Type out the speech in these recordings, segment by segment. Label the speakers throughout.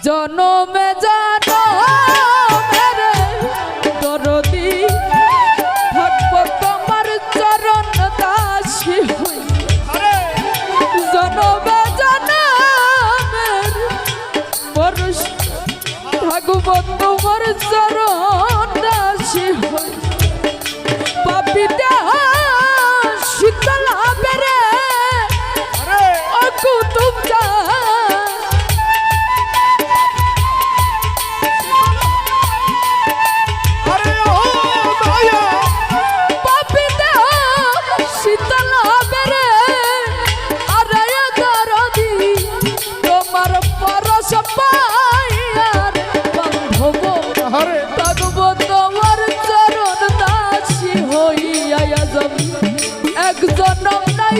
Speaker 1: জনমে জনমের দরদি থাকব তোমার চরণ দাসী হই। জনমে জনমের পরশ থাকব তোমার চরণ দাসী হই।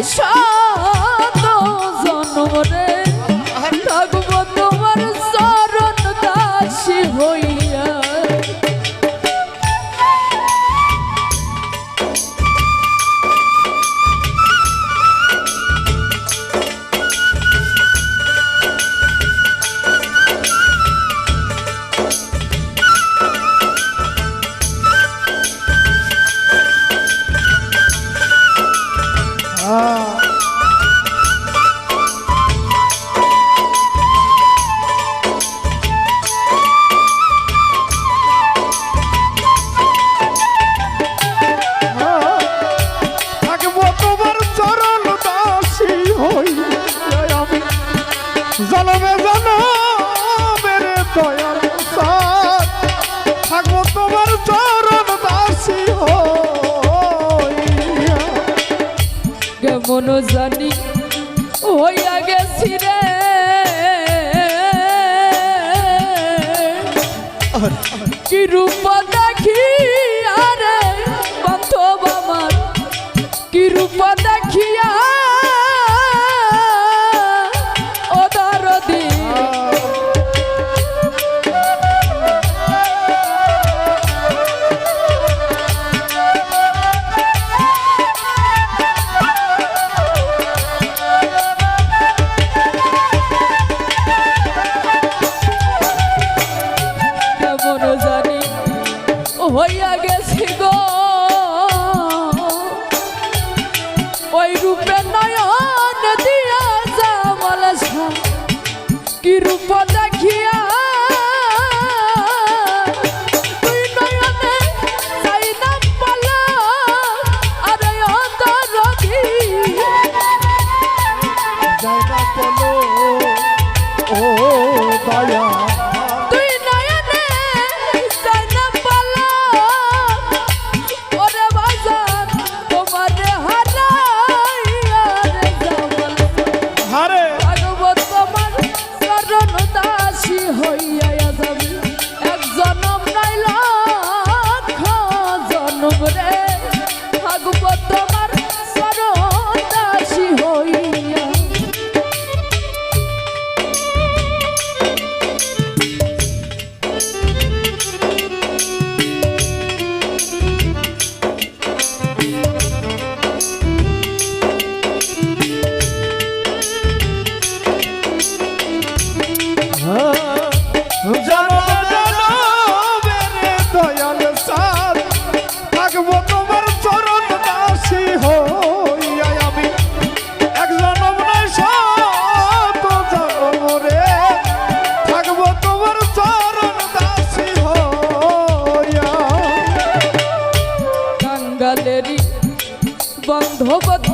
Speaker 1: জনম কেমন জানি হইয়া গেছি রে।
Speaker 2: নয়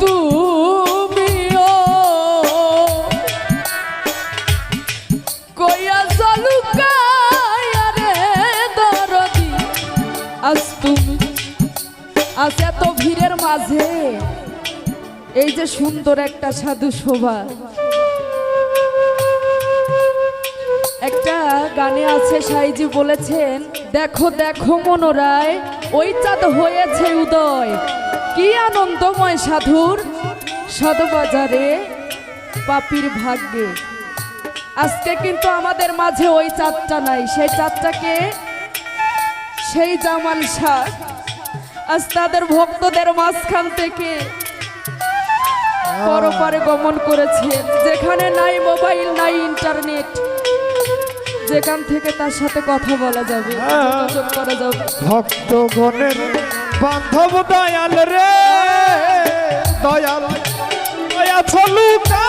Speaker 1: তুমিও কইয়া চলুকায়া রে দরদি। তুমি আজ এত ভিড়ের মাঝে এই যে সুন্দর একটা সাধু শোভা। একটা গানে আছে সাইজি বলেছেন, দেখো দেখো মনোরায়, ওই চাঁদ হয়েছে উদয়। কি আনন্দময় সাধুর সদবাজারে পাপির ভাগ্যে। আজকে কিন্তু আমাদের মাঝে ওই চাঁদটা নাই, সেই চাঁদটাকে সেই জামাল শাহ আজ তাদের ভক্তদের মাঝখান থেকে পরপারে গমন করেছে যেখানে নাই মোবাইল, নাই ইন্টারনেট, যেখান থেকে তার সাথে কথা বলা যাবে করা যাবে।
Speaker 2: ভক্তগণের বান্ধব দয়াল রে দয়াল দয়া
Speaker 1: ছলুকা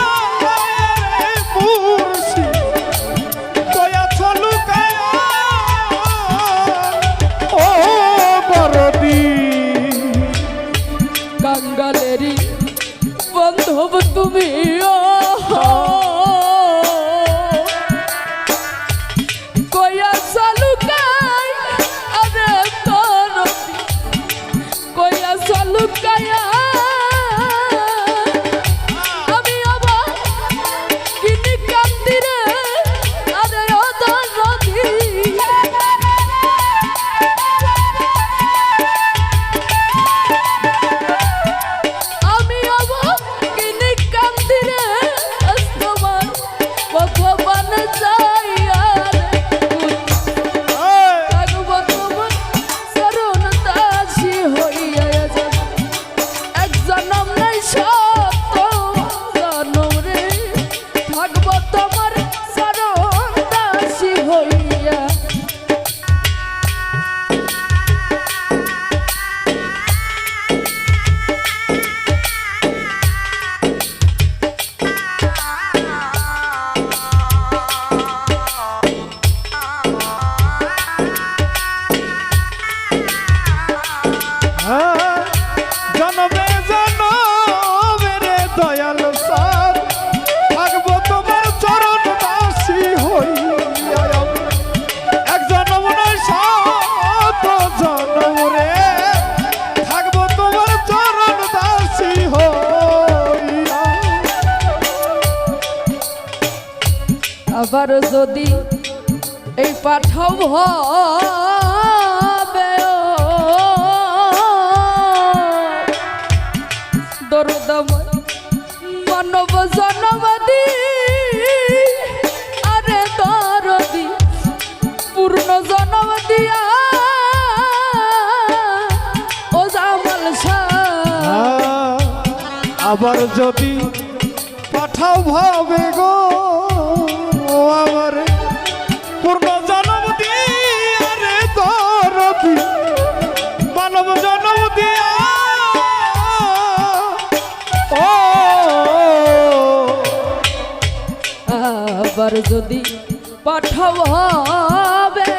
Speaker 1: আবার যদি এই পাঠাও হবে দরদম মানব জনবাদী আরে দরদি পূর্ণ জনবাদিয়া
Speaker 2: আবার যদি পাঠাও ভাবে গো আমার পূর্ণ জনম দিয়ে মানব জনম দিয়া।
Speaker 1: আবার যদি পাঠাও ভাবে